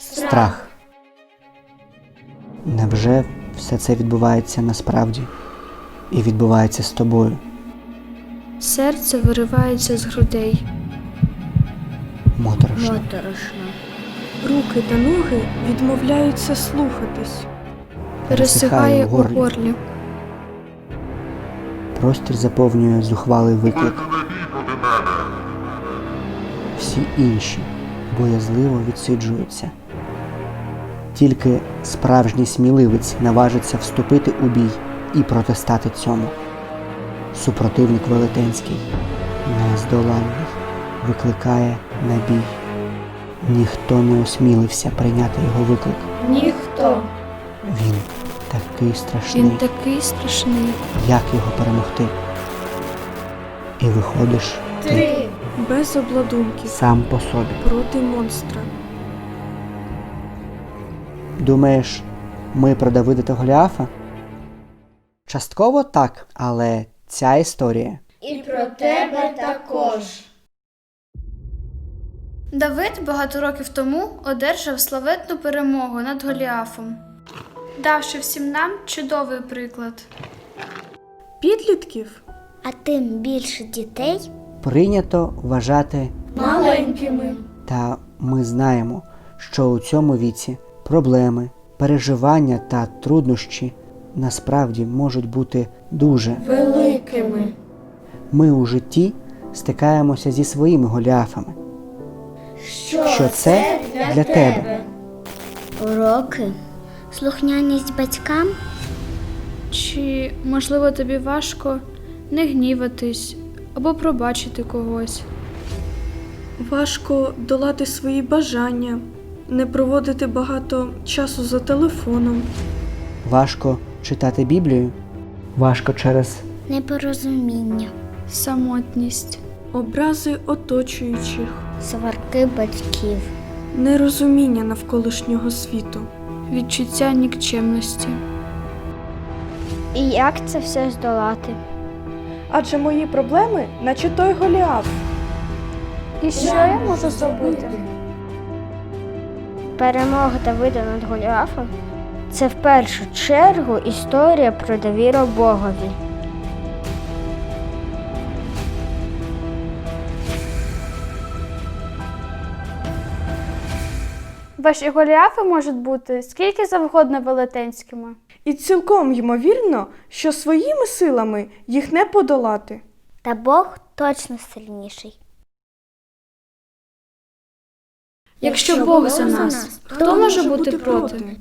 Страх. Невже все це відбувається насправді і відбувається з тобою? Серце виривається з грудей. Моторошно. Моторошно. Руки та ноги відмовляються слухатись. Пересихає у горлі. горлі. Простір заповнює зухвалий виклик. Всі інші боязливо відсиджуються. Тільки справжній сміливець наважиться вступити у бій і протистати цьому. Супротивник велетенський, нездоланний, викликає на бій. Ніхто не осмілився прийняти його виклик. Ніхто. Він такий страшний. Він такий страшний. Як його перемогти? І виходиш Ти. Без обладунків сам по собі. проти монстра. Думаєш, ми про Давида та Голіафа? Частково так, але ця історія І про тебе також. Давид багато років тому одержав славетну перемогу над Голіафом, давши всім нам чудовий приклад. Підлітків А тим більше дітей прийнято вважати, маленькими. та ми знаємо, що у цьому віці проблеми, переживання та труднощі насправді можуть бути дуже. Великими. Ми у житті стикаємося зі своїми голіафами. Що, Що це для тебе? Уроки. Слухняність батькам. Чи, можливо, тобі важко не гніватись або пробачити когось? важко долати свої бажання, не проводити багато часу за телефоном. Важко читати Біблію? Важко через Непорозуміння. Самотність. Образи оточуючих, Сварки батьків. нерозуміння навколишнього світу. Відчуття нікчемності. І як це все здолати? Адже мої проблеми, наче той Голіаф. І що я можу зробити? Перемога Давида над Голіафом це в першу чергу історія про довіру Богові. Ваші голіафи можуть бути скільки завгодно велетенськими. І цілком ймовірно, що своїми силами їх не подолати. Та Бог точно сильніший. Якщо Бог за нас, хто може бути проти?